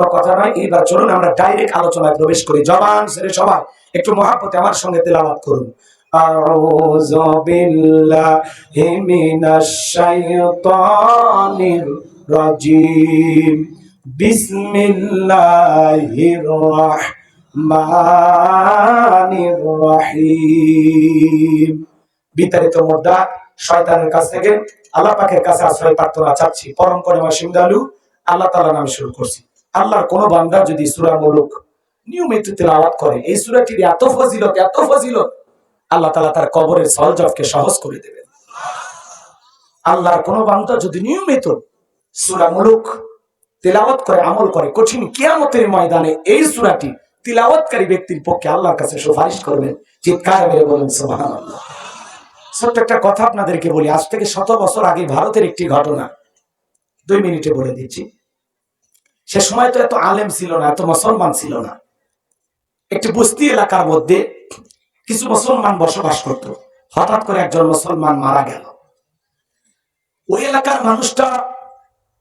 কথা নয় এইবার চলুন আমরা ডাইরেক্ট আলোচনায় প্রবেশ করি জবান ছেড়ে সবাই একটু মহাপতে আমার সঙ্গে তেলাওয়াত করুন أعوذ بالله من الشيطان الرجيم بسم الله الرحمن الرحيم বিতাড়িত মুদ্রা শয়তানের কাছ থেকে আল্লাহ পাকের কাছে আশ্রয় প্রার্থনা চাচ্ছি পরম করে সিংহালু আল্লাহ তাআলা নামে শুরু করছি আল্লাহর কোন বান্দা যদি সূরা মুলুক নিয়মিত তেলাওয়াত করে, এই সূরাটির এত ফজিলত এত ফজিলত, আল্লাহ তাআলা তার কবরের সলজফকে সহজ করে দেবেন। আল্লাহর কোন বান্দা যদি নিয়মিত সূরা মুলুক তেলাওয়াত করে, আমল করে, কঠিন কিয়ামতের ময়দানে এই সুরাটি তিলাওয়াতকারী ব্যক্তির পক্ষে আল্লাহর কাছে সুপারিশ করবেন, চিৎকার মেরে বলেন, সুবহানাল্লাহ। ছোট্ট একটা কথা আপনাদেরকে বলি, আজ থেকে শত বছর আগে ভারতের একটি ঘটনা, দুই মিনিটে বলে দিচ্ছি। সে সময় তো এত আলেম ছিল না, এত মুসলমান ছিল না। একটি বস্তি এলাকার মধ্যে কিছু মুসলমান বসবাস করত। হঠাৎ করে একজন মুসলমান মারা গেল। ওই এলাকার মানুষটা,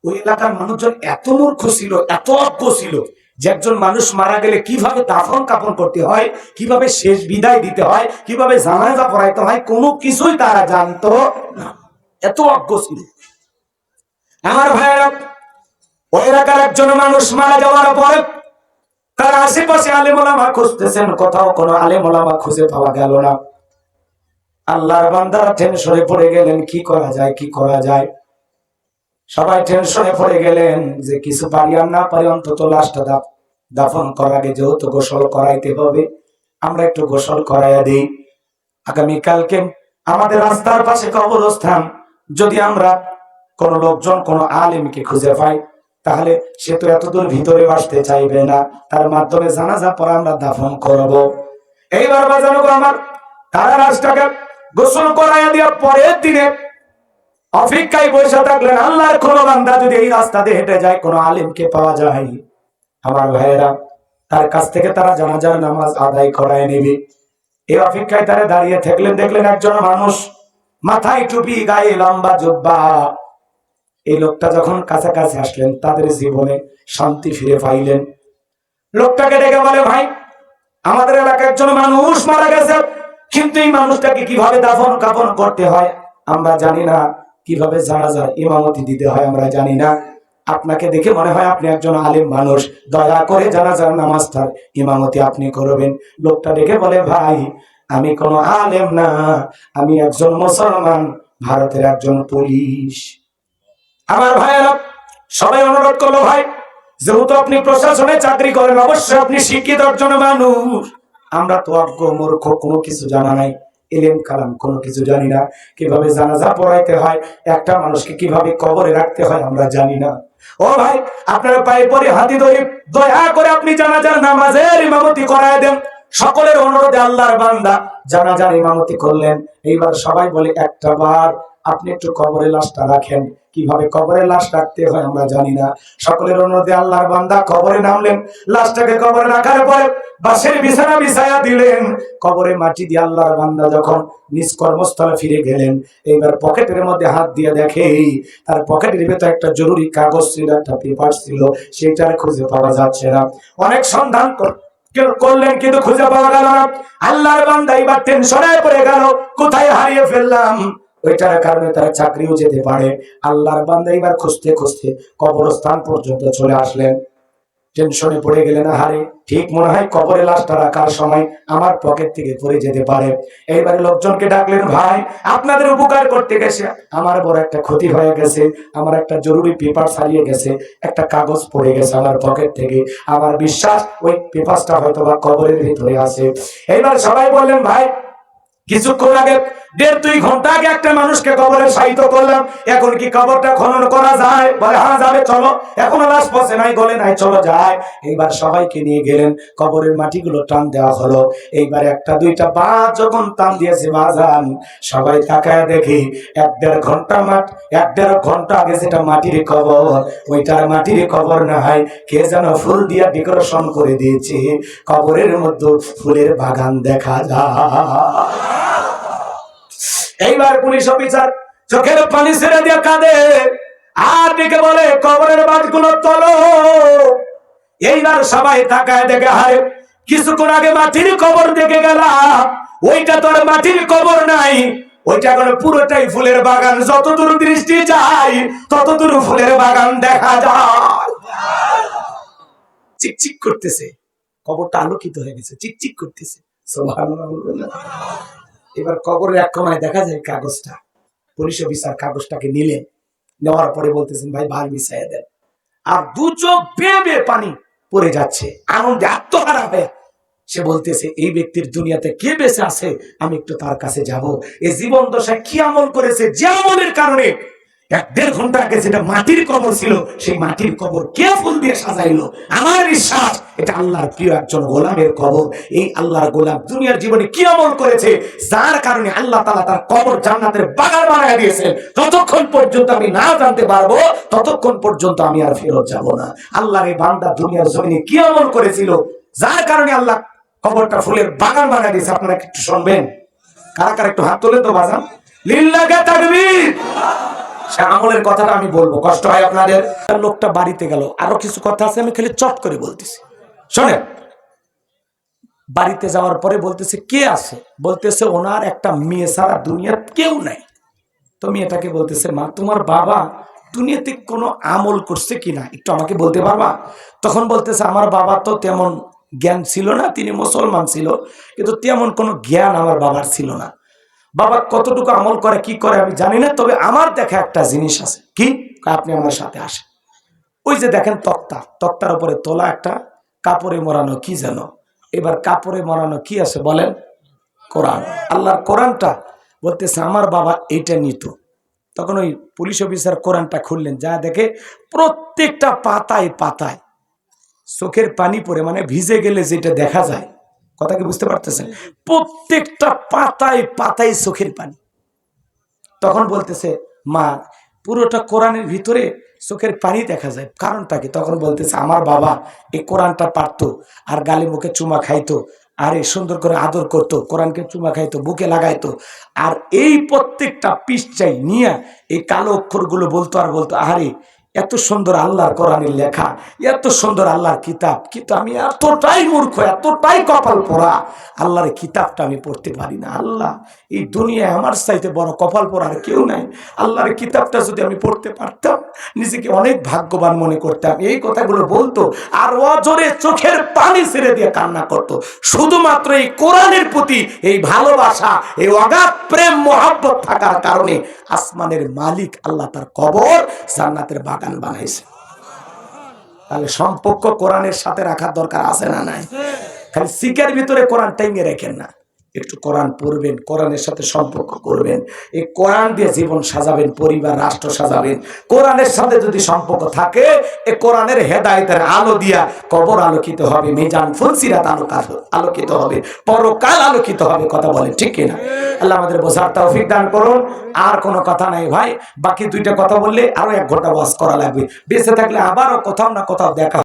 ওই এলাকার মানুষজন এত মূর্খ ছিল, এত অজ্ঞ ছিল যে একজন মানুষ মারা গেলে কীভাবে দাফন কাপন করতে হয়, কীভাবে শেষ বিদায় দিতে হয়, কীভাবে জানাজা পড়াইতে হয়, কোনো কিছুই তারা জানতো না। এত অজ্ঞ ছিল। আমার ভাইয়েরা এলাকার একজন মানুষ মারা যাওয়ার পরে তার আশেপাশে আলেমোলামা খুঁজতেছেন, কোথাও কোনো আলেমোলামা খুঁজে পাওয়া গেল না। আল্লাহর বান্দারা টেনশনে পড়ে গেলেন, কি করা যায়, কি করা যায়? সবাই টেনশনে পড়ে গেলেন যে কিছু পারি আর না পারি, অন্তত লাশটা দাপ দাফন করার আগে যেহেতু গোসল করাইতে হবে, আমরা একটু গোসল করাইয়া দিই। আগামীকালকে আমাদের রাস্তার পাশে কবরস্থান, যদি আমরা কোন লোকজন, কোন আলেমকে খুঁজে পাই তাহলে সে তো এতদূর ভিতরে আসতে চাইবে না। তার মাধ্যমে জানাজা পর আমরা দাফন করব। এইবার বাজানো আমার, তারা রাজটাকে গোসল করাইয়া দেওয়ার পরের দিনে অপেক্ষায় বসে থাকলেন, আল্লাহর কোন বান্দা যদি এই রাস্তা দিয়ে হেঁটে যায়, কোন আলিমকে পাওয়া যায় আমার ভাইয়েরা, তার কাছ থেকে তারা জানাজার নামাজ আদায় করায় নেবে। এই অপেক্ষায় তারা দাঁড়িয়ে থাকলেন, দেখলেন একজন মানুষ মাথায় টুপি, গায়ে লম্বা জুব্বা। এই লোকটা যখন কাছাকাছি আসলেন, তাদের জীবনে শান্তি ফিরে পাইলেন। লোকটাকে ডেকে বলে, ভাই, আমাদের এলাকায় একজন মানুষ মারা গেছে। কিন্তু এই মানুষটাকে কীভাবে দাফন কাফন করতে হয়, আমরা জানি না। কীভাবে জানা যায় ইমামতি দিতে হয়, আমরা জানি না। আপনাকে দেখে মনে হয় আপনি একজন আলিম মানুষ। দয়া করে জানা যান নামাজটার ইমামতি আপনি করবেন। লোকটা দেখে বলে, ভাই, আমি কোনো আলেম না। আমি একজন মুসলমান, ভারতের একজন পুলিশ। আমার ভাইয়েরা, সবাই অনুরোধ করল ভাই, যেহেতু আপনি প্রশাসনে চাকরি করেন, অবশ্যই আপনি শিক্ষিত একজন মানুষ। আমরা তো অজ্ঞ, মূর্খ, কোনো কিছু জানা নাই, এলেম, কালাম, কোনো কিছু জানি না। কীভাবে জানাজা পড়াইতে হয়, একটা মানুষকে কীভাবে কবরে রাখতে হয়, আমরা জানি না। ও ভাই, আপনারা পায়ে পরে হাতি ধরে দয়া করে আপনি জানাজার নামাজের ইমামতি করায় দেন। সকলের অনুরোধে আল্লাহর বান্দা জানাজার ইমামতি করলেন। এইবার সবাই বলে, একটা বার আপনি একটু কবরে লাশটা রাখেন। কীভাবে কবরে লাশ রাখতে হয় আমরা জানি না। সকলের অনুরোধে আল্লাহর বান্দা কবরে নামলেন। লাশটাকে কবরে রাখার পরে বাসের বিছানা বিছায়া দিলেন। কবরে মাটি দিয়ে আল্লাহর বান্দা যখন নিজ কর্মস্থলে ফিরে গেলেন, এইবার পকেটের মধ্যে হাত দিয়ে দেখে তার পকেটের ভেতর একটা জরুরি কাগজ ছিল, একটা পেপার ছিল সেটা আর খুঁজে পাওয়া যাচ্ছে না। অনেক সন্ধান করলেন, কিন্তু খুঁজে পাওয়া গেল না। আল্লাহর বান্দা এবার টেনশনে পড়ে গেল, কোথায় হারিয়ে ফেললাম? ওইটার কারণে তারা চাকরিও যেতে পারে। আল্লাহর বান্দা এবার খুঁজতে খুঁজতে কবরস্থান পর্যন্ত চলে আসলেন। টেনশনে পড়ে গেলেন, আহারে, ঠিক মনে হয় কবরে লাশটা রাখার সময় আমার পকেট থেকে পড়ে যেতে পারে। এইবারে লোকজনকে ডাকলেন, ভাই, আপনাদের উপকার করতে গেছে। আমার বড় একটা ক্ষতি হয়ে গেছে। আমার একটা জরুরি পেপার ছাড়িয়ে গেছে। একটা কাগজ পড়ে গেছে আমার পকেট থেকে। আমার বিশ্বাস ওই পেপারটা হয়তো বা কবরের ভিতরে আছে। এইবার সবাই বললেন, ভাই কিছুক্ষণ আগে, দেড় দুই ঘণ্টা আগে একটা মানুষকে কবরে সাহিত্য করলাম। এখন কি কবরটা খনন করা যায়? বলে হ্যাঁ যাবে, চলো। এখনও লাশ পচে নাই, গলে নাই, চলো যায়। এইবার সবাইকে নিয়ে গেলেন, কবরের মাটিগুলো টান দেওয়া হলো। এইবার একটা, দুইটা বাদ যখন টান দিয়েছে বাজান সবাই তাকায় দেখি, এক দেড় ঘণ্টা মাঠ, এক দেড় ঘণ্টা আগে যেটা মাটির কবর, ওইটার মাটির কবর না হয় কে যেন ফুল দিয়া ডেকোরেশন করে দিয়েছে। কবরের মধ্যে ফুলের বাগান দেখা যায়। এইবার পুলিশ অফিসার চোখের পানি ছেড়ে দিয়ে কাঁদে। আর দিকে বলে, কবরের বাটগুলো তোলো। এইবার সবাই তাকায় দেখে হারে কিছুক্ষণ আগে মাটির কবর দেখে গেলাম। ওইটা তো আর মাটির কবর নাই। ওইটা এখন পুরোটাই ফুলের বাগান। যতদূর দৃষ্টি যায়, ততদূর ফুলের বাগান দেখা যায়। চিকচিক করতেছে। কবরটা আলোকিত হয়ে গেছে। চিকচিক করতেছে। সুবহানাল্লাহ। বলবেন না? এবার কবরের এক কোনায় দেখা যায় কাগজটা। পুলিশ অফিসার কাগজটাকে নিলেন। নেওয়ার পরে বলতেছেন, ভাই ভার মিশাইয়া দেন। আর দু চোখ বেয়ে বেয়ে পানি পড়ে যাচ্ছে। আনন্দে আত্মহারা হয়ে সে বলতেছে, এই ব্যক্তির দুনিয়াতে কে বেঁচে আছে? আমি একটু তার কাছে যাব। এই জীবন দশায় কি আমল করেছে? যে আমলের কারণে এক দেড় ঘণ্টা আগে যেটা মাটির কবর ছিল, সেই মাটির কবর কে ফুল দিয়ে সাজাইলো? আমার বিশ্বাস এটা আল্লাহর প্রিয় একজন গোলামের কবর। এই আল্লাহর গোলাম দুনিয়ার জীবনে কি আমল করেছে? যার কারণে আল্লাহ তালা তার কবর জান্নাতের বাগান বানায় দিয়েছেন। যতক্ষণ পর্যন্ত আমি না জানতে পারব, ততক্ষণ পর্যন্ত আমি আর ফেরত যাব না। আল্লাহর এই বান্দা দুনিয়ার জমিনে কি আমল করেছিল? যার কারণে আল্লাহ কবরটা ফুলের বাগান বানায় দিয়েছে। আপনারা একটু শুনবেন? কারা কারা একটু হাত তোলেন তো বাজান। লিল্লাহে তাকবীর। আমলের কথাটা আমি বলব। কষ্ট হয় আপনাদের? লোকটা বাড়িতে গেল। আরও কিছু কথা আছে, আমি খালি চট করে বলতেছি। শোনেন, বাড়িতে যাওয়ার পরে বলতেছে, কে আছে? বলতেছে, ওনার একটা মেয়ে সারা দুনিয়ার কেউ নাই। তো মেয়েটাকে বলতেছে, মা, তোমার বাবা দুনিয়াতে কোনো আমল করছে কিনা? একটু আমাকে বলতে পারবা? তখন বলতেছে, আমার বাবা তো তেমন জ্ঞান ছিল না, তিনি মুসলমান ছিল, কিন্তু তেমন কোনো জ্ঞান আমার বাবার ছিল না। বাবা কতটুকু আমল করে, কি করে আমি জানি না, তবে আমার দেখা একটা জিনিস আছে। কি? আপনি আমার সাথে আসেন। ওই যে দেখেন তক্তা, তক্তার উপরে তোলা একটা কাপড়ে মোড়ানো কি যেন? এবার কাপড়ে মোড়ানো কি আছে বলেন? কোরআন। আল্লাহর কোরআনটা বলতেছে, আমার বাবা এইটা নিত। তখন ওই পুলিশ অফিসার কোরআনটা খুললেন, যা দেখে প্রত্যেকটা পাতায় পাতায় চোখের পানি পরে মানে ভিজে গেলে যেটা দেখা যায়, কথা কি বুঝতে পারতেছেন? প্রত্যেকটা পাতায় পাতায় চোখের পানি। তখন বলতেছে, মা, পুরোটা কোরআনের ভিতরে চোখের পানি দেখা যায়। কারণটা কি? তখন বলতেছে, আমার বাবা এই কোরআনটা পারতো আর গালে মুখে চুমা খাইতো আর এই সুন্দর করে আদর করতো, কোরআনকে চুমা খাইতো, বুকে লাগাইতো আর এই প্রত্যেকটা পিসচাই নিয়ে এই কালো অক্ষরগুলো বলতো আর বলতো আরে এত সুন্দর আল্লাহর কোরআনের লেখা, এত সুন্দর আল্লাহর কিতাব, কিন্তু আমি এতটাই মূর্খ, এতটাই কপাল পড়া, আল্লাহর কিতাবটা আমি পড়তে পারি না, আল্লাহ এই দুনিয়ায় আমার চাইতে বড় কপাল পড়ার কেউ নাই। আল্লাহর কিতাবটা যদি আমি পড়তে পারতাম, নিজেকে অনেক ভাগ্যবান মনে করতাম। এই কথাগুলো বলতো আর অজরে চোখের পানি ছেড়ে দিয়ে কান্না করতো। শুধুমাত্র এই কোরআনের প্রতি এই ভালোবাসা, এই অগাধ প্রেম, মহাব্বত থাকার কারণে আসমানের মালিক আল্লাহ তার কবর জান্নাতের বাগান বানাইছে। তাহলে সম্পর্ক কোরআনের সাথে রাখার দরকার আছে না নাই? খালি সিকের ভিতরে কোরআন টাইমে রেখেন না। একটু কোরআন পড়বেন, কোরআনের সাথে সম্পর্ক করবেন। এই কোরআন দিয়ে জীবন সাজাবেন, পরিবার, রাষ্ট্র সাজাবেন। কোরআনের সাথে যদি সম্পর্ক থাকে, এ কোরআনের হেদায়তের আলো দিয়া কবর আলোকিত হবে, মেজান ফুলসিরাত আলোকাত, আলোকিত হবে, পরকাল আলোকিত হবে, কথা বলেন, ঠিক কিনা? আল্লাহ আমাদের বোঝার তৌফিক দান করুন। আর কোনো কথা নাই ভাই, বাকি দুইটা কথা বললে আরও এক ঘণ্টা ওয়াজ করা লাগবে। বেঁচে থাকলে আবারও কোথাও না কোথাও দেখা